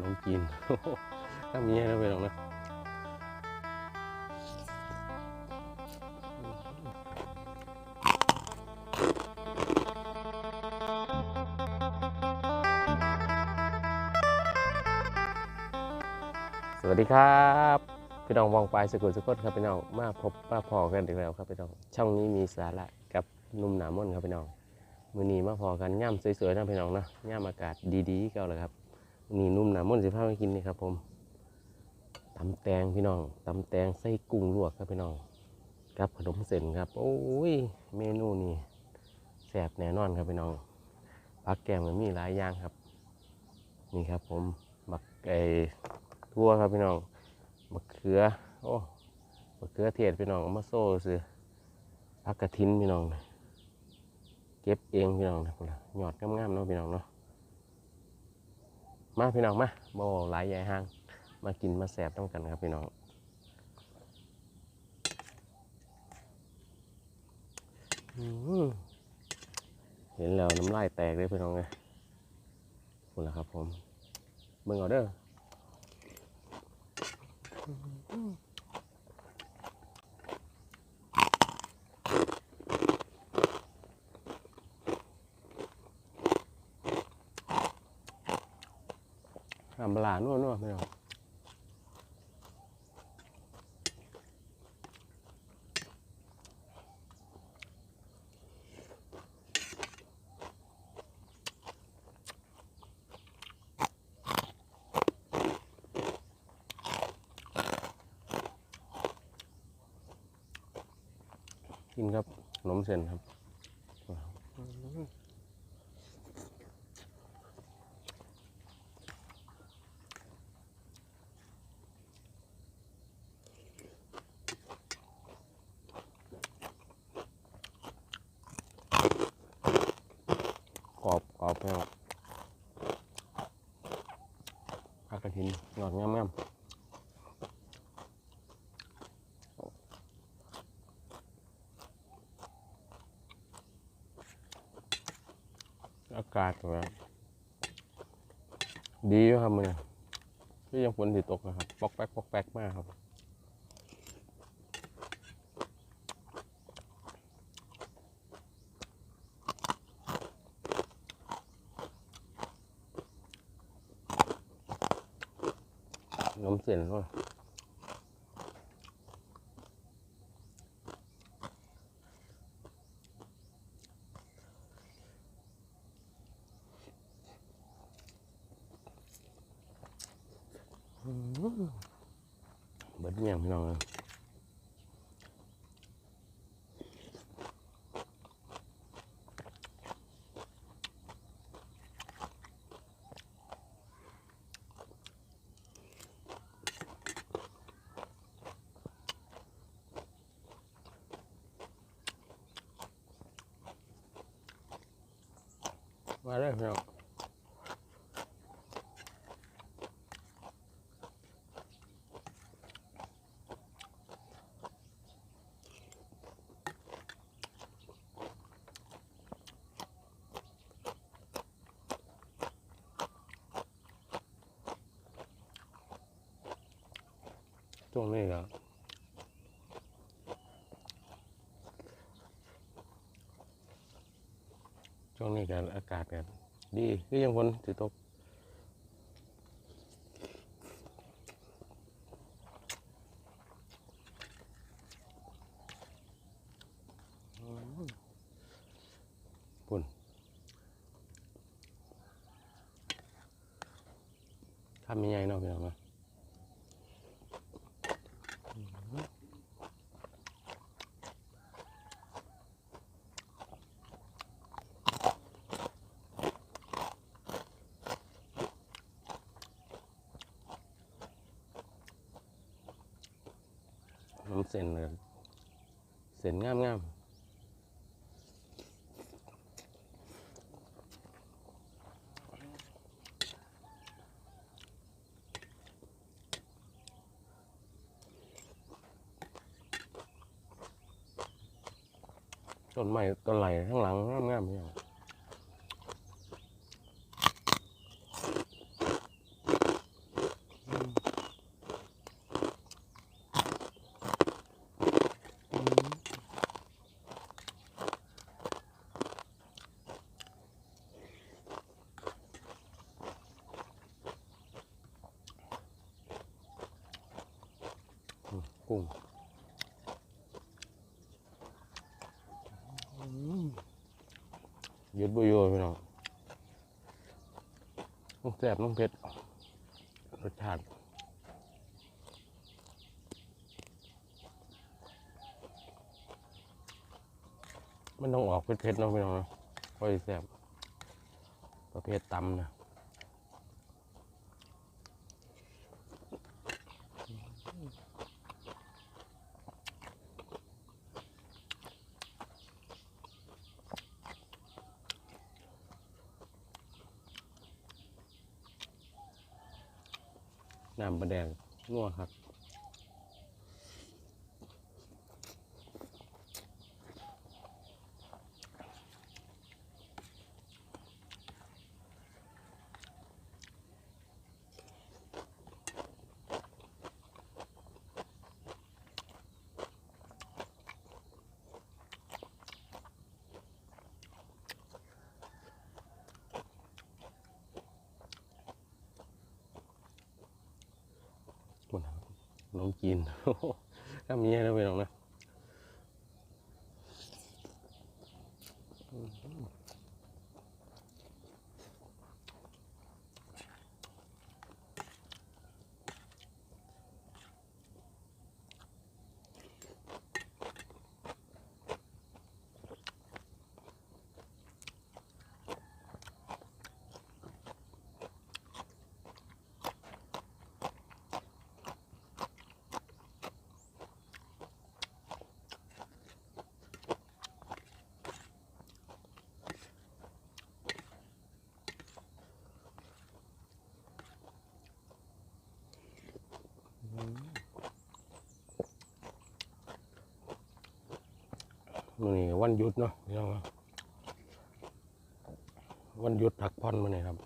น้องกินถ้ามีให้เราไปลองนะสวัสดีครับพี่น้องวองปลายสกุลสกุลครับพี่น้องมาพบมาพอกันอีกแล้วครับพี่น้องช่องนี้มีสาระกับนุ่มหนามม่นครับพี่น้องมือนีมาพอกันย่ำสวยๆนะพี่น้องเนะย่ำอากาศดีๆก่าเลยครับ นี่นุ่มหนามนสิพามากินนี่ครับ ผมตำแตงพี่น้องตำแตงไส้กุ้งลวกครับพี่น้องกับขนมเส้นครับ โอ้ยเมนูนี่แซ่บแน่นอนครับพี่น้องผักแกมก็มีหลายอย่างครับ นี่ครับ ผมบักไอทั่วครับพี่น้องมะเขือ โอ้มะเขือเทศพี่น้องมาโซ่ซื้อผักกระถินพี่น้องเก็บเองพี่น้องนะพุ่นล่ะหยอดงามๆเนาะพี่น้องเนาะ มาพี่น้องมาบ่หลายใหญ่ห้าง มากินมาแสบต้องกันครับพี่น้องเห็นแล้วน้ำลายแตกเลยพี่น้องเลยคุณละครับผมเบิ่งเอาเด้อ ทำปลานัวนัวไม่เอากินครับขนมเส้นครับ กรอบกรอบแล้ว ผักกระถินหนอดงามๆอากาศแบบดีครับมันที่ยังฝนติดตกนะครับ ปอกแป๊กปอกแป๊กมากครับ มเส้นก็เบิดเมี่ยพี่น้องเลย มาได้พี่น้องช่วงนี้ก็ ช่วงนี้ก็อากาศก็ดีคือยังฝนสิตกปุ่นทำยังไงเนาะพี่น้องเนาะ น้ำ เส้นเลยเส้นงามงามต้นไม้ต้นไหลข้างหลังงามงามเนี่ย กุ้งอืดบุยโยพี่น้องต้องแซ่บต้องเผ็ดรสชาติมันต้องออกเผ็ดๆเนาะพี่น้องเนาะค่อยแซ่บประเภทตำนะ น้ำปลาแดงนัวครับ ข นมจีนทำยังไงนะพี่น้องนะ มื้อนี้วันหยุดเนาะพี่น้องวันหยุดพักผ่อนมาเนี่ยครับ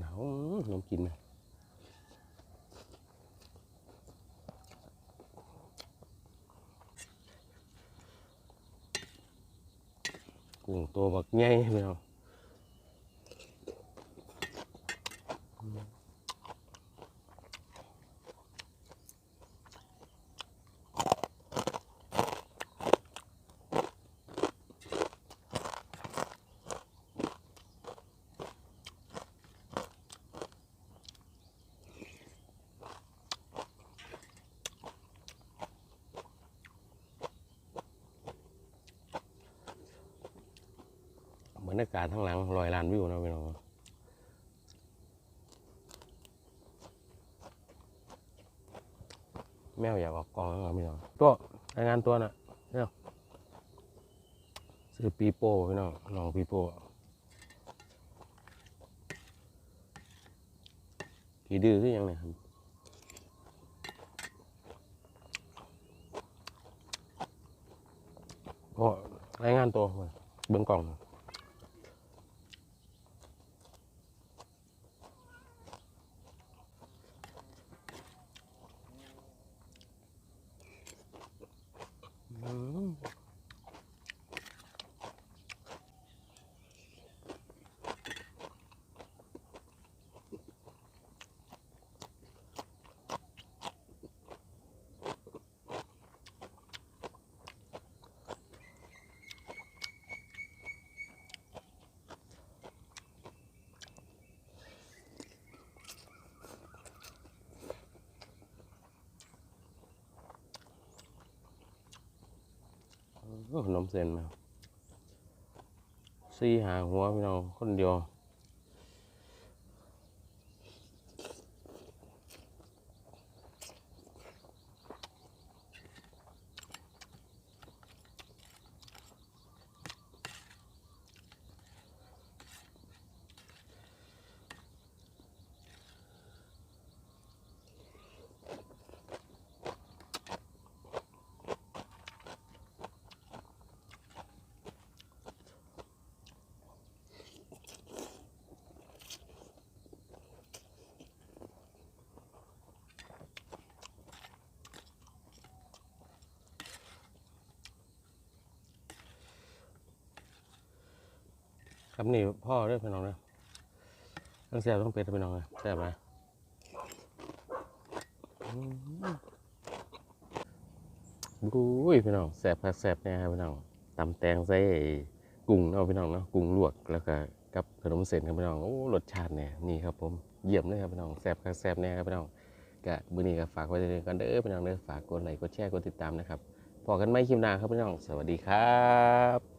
หนาวน้อขนมกินนะกุ้งตัวบักใหญ่พี่น้อง บรรยากาศทั้งหลังลอยลานวิวนะพี่น้องแมวอยากออกกองแล้วพี่น้องตัวรายงานตัวน่ะเนี่ยซื้อปีโป้พี่น้องน้องปีโป้ขี่ดื้อคือยังไงครับโอ้รายงานตัวเบื้องกล่อง ขนมเส้นมาซี่หาหัวพี่น้องคนเดียว ครับนี่พ่อเด้อพี่น้องนะต้องแซ่บต้องเป็ดพี่น้องนะแซ่บไหมบุ้ยพี่น้องแซ่บคักแซ่บแน่ครับพี่น้องตำแตงใส่กุ้งเนาะพี่น้องเนาะกุ้งลวกแล้วก็กับขนมเส้นครับพี่น้องโอ้รสชาติเนี่ยนี่ครับผมเยี่ยมเลยครับพี่น้องแซ่บคักแซ่บแน่ครับพี่น้องก็มือนี้ก็ฝากไว้ด้วยกันเด้อพี่น้องเด้อฝากกดไลค์กดแชร์กดติดตามนะครับพอกันไม่คลิปหน้าครับพี่น้อง สวัสดีครับ